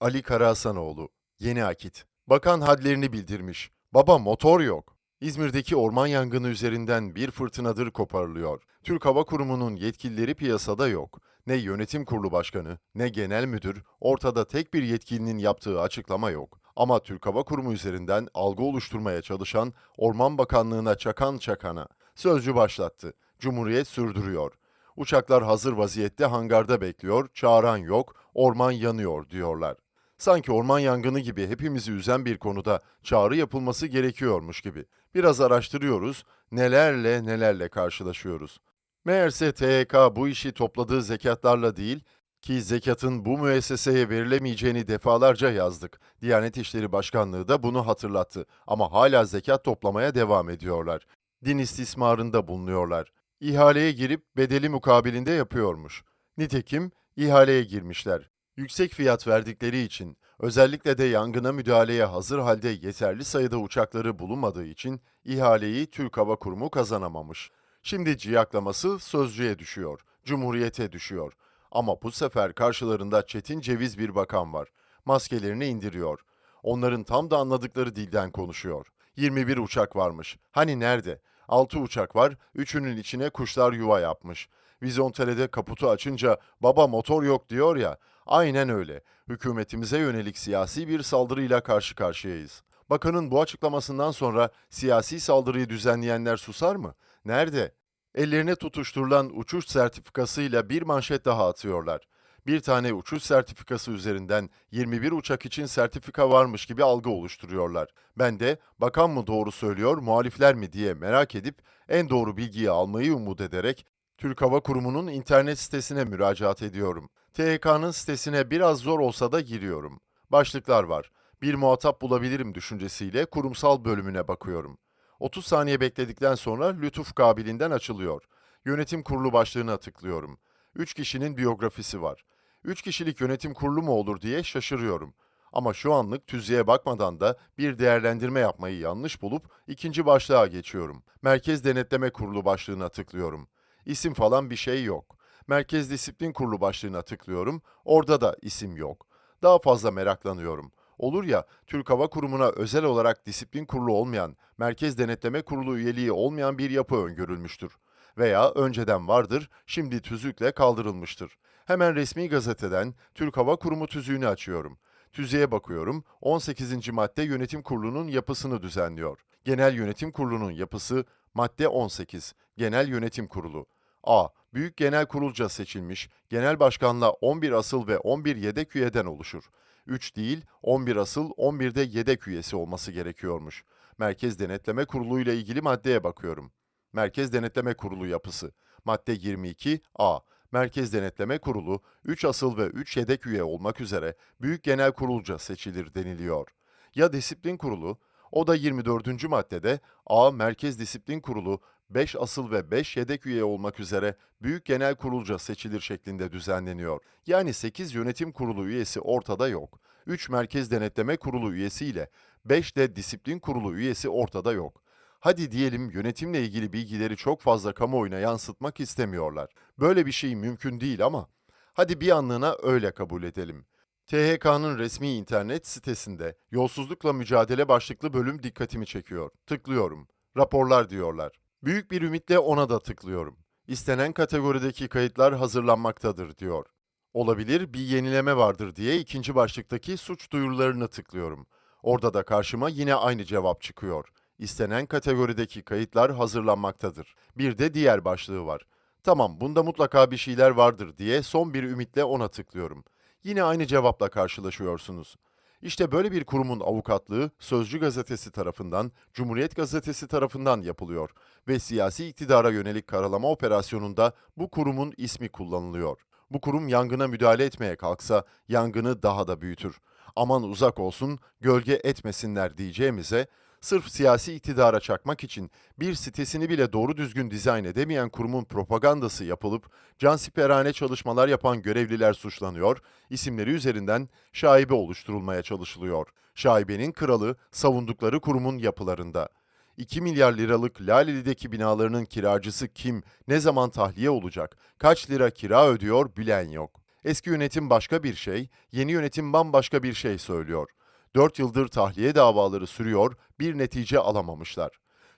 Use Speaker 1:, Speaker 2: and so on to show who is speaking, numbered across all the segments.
Speaker 1: Ali Karahasanoğlu, Yeni Akit. Bakan hadlerini bildirmiş. Baba motor yok. İzmir'deki orman yangını üzerinden bir fırtınadır koparılıyor. Türk Hava Kurumu'nun yetkilileri piyasada yok. Ne yönetim kurulu başkanı, ne genel müdür, ortada tek bir yetkilinin yaptığı açıklama yok. Ama Türk Hava Kurumu üzerinden algı oluşturmaya çalışan Orman Bakanlığı'na çakan çakana. Sözcü başlattı. Cumhuriyet sürdürüyor. Uçaklar hazır vaziyette hangarda bekliyor, çağıran yok, orman yanıyor diyorlar. Sanki orman yangını gibi hepimizi üzen bir konuda çağrı yapılması gerekiyormuş gibi. Biraz araştırıyoruz, nelerle nelerle karşılaşıyoruz. Meğerse THK bu işi topladığı zekatlarla değil, ki zekatın bu müesseseye verilemeyeceğini defalarca yazdık. Diyanet İşleri Başkanlığı da bunu hatırlattı ama hala zekat toplamaya devam ediyorlar. Din istismarında bulunuyorlar. İhaleye girip bedeli mukabilinde yapıyormuş. Nitekim ihaleye girmişler. Yüksek fiyat verdikleri için, özellikle de yangına müdahaleye hazır halde yeterli sayıda uçakları bulunmadığı için ihaleyi Türk Hava Kurumu kazanamamış. Şimdi ciyaklaması sözcüye düşüyor, cumhuriyete düşüyor. Ama bu sefer karşılarında çetin ceviz bir bakan var. Maskelerini indiriyor. Onların tam da anladıkları dilden konuşuyor. 21 uçak varmış. Hani nerede? 6 uçak var, üçünün içine kuşlar yuva yapmış. Vizontele'de kaputu açınca baba motor yok diyor ya. Aynen öyle. Hükümetimize yönelik siyasi bir saldırıyla karşı karşıyayız. Bakanın bu açıklamasından sonra siyasi saldırıyı düzenleyenler susar mı? Nerede? Ellerine tutuşturulan uçuş sertifikasıyla bir manşet daha atıyorlar. Bir tane uçuş sertifikası üzerinden 21 uçak için sertifika varmış gibi algı oluşturuyorlar. Ben de bakan mı doğru söylüyor, muhalifler mi diye merak edip en doğru bilgiyi almayı umut ederek Türk Hava Kurumu'nun internet sitesine müracaat ediyorum. THK'nın sitesine biraz zor olsa da giriyorum. Başlıklar var. Bir muhatap bulabilirim düşüncesiyle kurumsal bölümüne bakıyorum. 30 saniye bekledikten sonra lütuf kabilinden açılıyor. Yönetim kurulu başlığına tıklıyorum. 3 kişinin biyografisi var. 3 kişilik yönetim kurulu mu olur diye şaşırıyorum. Ama şu anlık tüzüğe bakmadan da bir değerlendirme yapmayı yanlış bulup ikinci başlığa geçiyorum. Merkez Denetleme Kurulu başlığına tıklıyorum. İsim falan bir şey yok. Merkez Disiplin Kurulu başlığına tıklıyorum. Orada da isim yok. Daha fazla meraklanıyorum. Olur ya Türk Hava Kurumu'na özel olarak disiplin kurulu olmayan, Merkez Denetleme Kurulu üyeliği olmayan bir yapı öngörülmüştür. Veya önceden vardır, şimdi tüzükle kaldırılmıştır. Hemen resmi gazeteden Türk Hava Kurumu tüzüğünü açıyorum. Tüzüğe bakıyorum, 18. madde yönetim kurulunun yapısını düzenliyor. Genel Yönetim Kurulu'nun yapısı madde 18. Genel Yönetim Kurulu. A. Büyük Genel Kurulca seçilmiş, genel başkanla 11 asıl ve 11 yedek üyeden oluşur. 3 değil, 11 asıl, 11 de yedek üyesi olması gerekiyormuş. Merkez Denetleme Kurulu ile ilgili maddeye bakıyorum. Merkez Denetleme Kurulu yapısı. Madde 22 A. Merkez Denetleme Kurulu 3 asıl ve 3 yedek üye olmak üzere Büyük Genel Kurulca seçilir deniliyor. Ya Disiplin Kurulu? O da 24. maddede A. Merkez Disiplin Kurulu 5 asıl ve 5 yedek üye olmak üzere Büyük Genel Kurulca seçilir şeklinde düzenleniyor. Yani 8 yönetim kurulu üyesi ortada yok. 3 Merkez Denetleme Kurulu üyesi ile 5 de Disiplin Kurulu üyesi ortada yok. Hadi diyelim yönetimle ilgili bilgileri çok fazla kamuoyuna yansıtmak istemiyorlar. Böyle bir şey mümkün değil ama hadi bir anlığına öyle kabul edelim. THK'nın resmi internet sitesinde yolsuzlukla mücadele başlıklı bölüm dikkatimi çekiyor. Tıklıyorum. Raporlar diyorlar. Büyük bir ümitle ona da tıklıyorum. İstenen kategorideki kayıtlar hazırlanmaktadır diyor. Olabilir bir yenileme vardır diye ikinci başlıktaki suç duyurularını tıklıyorum. Orada da karşıma yine aynı cevap çıkıyor. İstenen kategorideki kayıtlar hazırlanmaktadır. Bir de diğer başlığı var. Tamam bunda mutlaka bir şeyler vardır diye son bir ümitle ona tıklıyorum. Yine aynı cevapla karşılaşıyorsunuz. İşte böyle bir kurumun avukatlığı Sözcü Gazetesi tarafından, Cumhuriyet Gazetesi tarafından yapılıyor ve siyasi iktidara yönelik karalama operasyonunda bu kurumun ismi kullanılıyor. Bu kurum yangına müdahale etmeye kalksa yangını daha da büyütür. Aman uzak olsun, gölge etmesinler diyeceğimize sırf siyasi iktidara çakmak için bir sitesini bile doğru düzgün dizayn edemeyen kurumun propagandası yapılıp cansiperhane çalışmalar yapan görevliler suçlanıyor, isimleri üzerinden şaibe oluşturulmaya çalışılıyor. Şaibenin kralı savundukları kurumun yapılarında. 2 milyar liralık Laleli'deki binalarının kiracısı kim, ne zaman tahliye olacak, kaç lira kira ödüyor bilen yok. Eski yönetim başka bir şey, yeni yönetim bambaşka bir şey söylüyor. 4 yıldır tahliye davaları sürüyor, bir netice alamamışlar.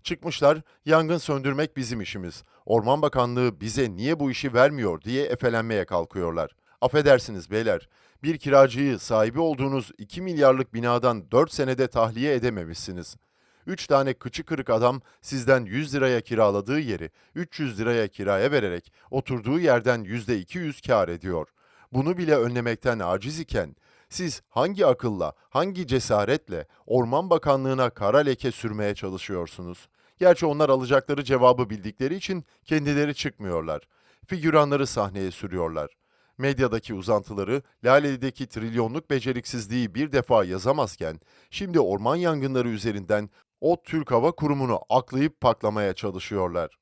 Speaker 1: Çıkmışlar, yangın söndürmek bizim işimiz. Orman Bakanlığı bize niye bu işi vermiyor diye efelenmeye kalkıyorlar. Affedersiniz beyler, bir kiracıyı sahibi olduğunuz 2 milyarlık binadan 4 senede tahliye edememişsiniz. 3 tane kıçı kırık adam sizden 100 liraya kiraladığı yeri 300 liraya kiraya vererek oturduğu yerden %200 kar ediyor. Bunu bile önlemekten aciz iken siz hangi akılla, hangi cesaretle Orman Bakanlığı'na kara leke sürmeye çalışıyorsunuz? Gerçi onlar alacakları cevabı bildikleri için kendileri çıkmıyorlar. Figüranları sahneye sürüyorlar. Medyadaki uzantıları, Laleli'deki trilyonluk beceriksizliği bir defa yazamazken, şimdi orman yangınları üzerinden o Türk Hava Kurumu'nu aklayıp paklamaya çalışıyorlar.